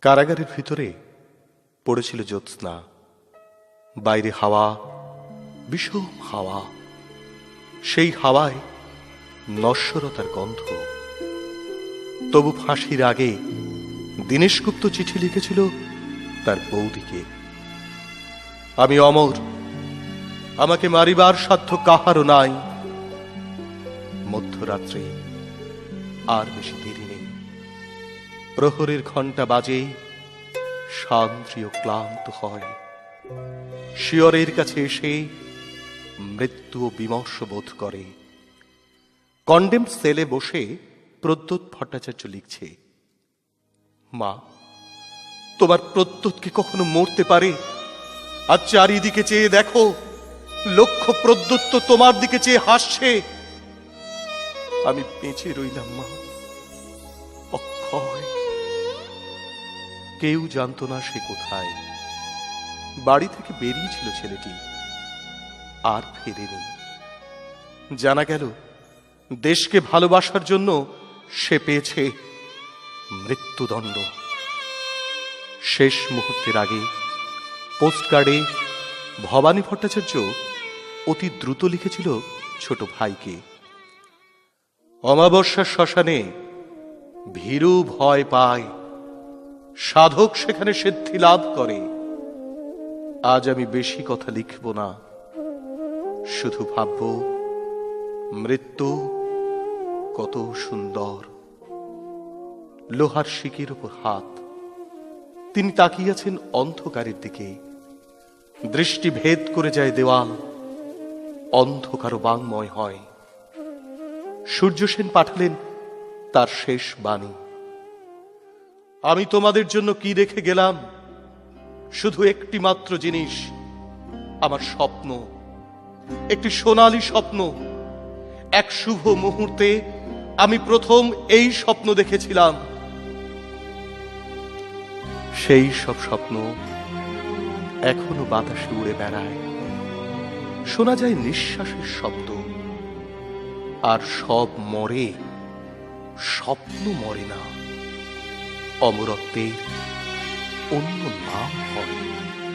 কারাগারের ভিতরে পড়েছিল জ্যোৎস্না। বাইরে হাওয়া, বিষম হাওয়া। সেই হাওয়ায় নশ্বরতার গন্ধ। তবু ফাঁসির আগে দীনেশ গুপ্ত চিঠি লিখেছিল তার বৌদিকে। আমি অমর, আমাকে মারিবার সাধ্য কাহারও নাই। মধ্যরাত্রে আর বেশি দেরি নেই। প্রহরের ঘণ্টা বাজে শান্তিও ক্লান্ত হয়। শিয়রের কাছে এসে মৃত্যু ও বিমর্ষ বোধ করে। কন্ডেম সেলে বসে প্রদ্যোৎ ভট্টাচার্য লিখছে, মা, তোমার প্রদ্যোৎ কি কখনো মরতে পারে? আর চারিদিকে চেয়ে দেখো লক্ষ্য প্রদ্যুত্ত তোমার দিকে চেয়ে হাসছে। আমি বেঁচে রইলাম, মা। অক্ষয় কেউ জানতো না সে কোথায়। বাড়ি থেকে বেরিয়েছিল ছেলেটি। আর ফেরেনি। জানা গেল, দেশকে ভালোবাসার জন্য সে পেয়েছে মৃত্যুদণ্ড। শেষ মুহূর্তের আগে পোস্টকার্ডে ভবানী ভট্টাচার্য অতি দ্রুত লিখেছিল ছোট ভাইকে, অমাবস্যার শ্মশানে ভীরু ভয় পায় সাধক সেখানে সিদ্ধি লাভ করে। আজ আমি বেশি কথা লিখব না। শুধু ভাবব, মৃত্যু কত সুন্দর। লোহার শিকির উপর হাত। তিনি তাকিয়েছেন অন্ধকারের দিকে। দৃষ্টি ভেদ করে যায় দেওয়াল। অন্ধকার বাংময় হয়। সূর্য সেন পাঠালেন তার শেষ বাণী। আমি তোমাদের জন্য কি রেখে গেলাম? শুধু একটি মাত্র জিনিস, আমার স্বপ্ন। একটি সোনালী স্বপ্ন। এক শুভ মুহূর্তে আমি প্রথম এই স্বপ্ন দেখেছিলাম। সেই সব স্বপ্ন এখনও বাতাসে উড়ে বেড়ায়। শোনা যায় নিঃশ্বাসের শব্দ। আর সব মরে, স্বপ্ন মরে না। অমরত্বের অন্য নাম হয়।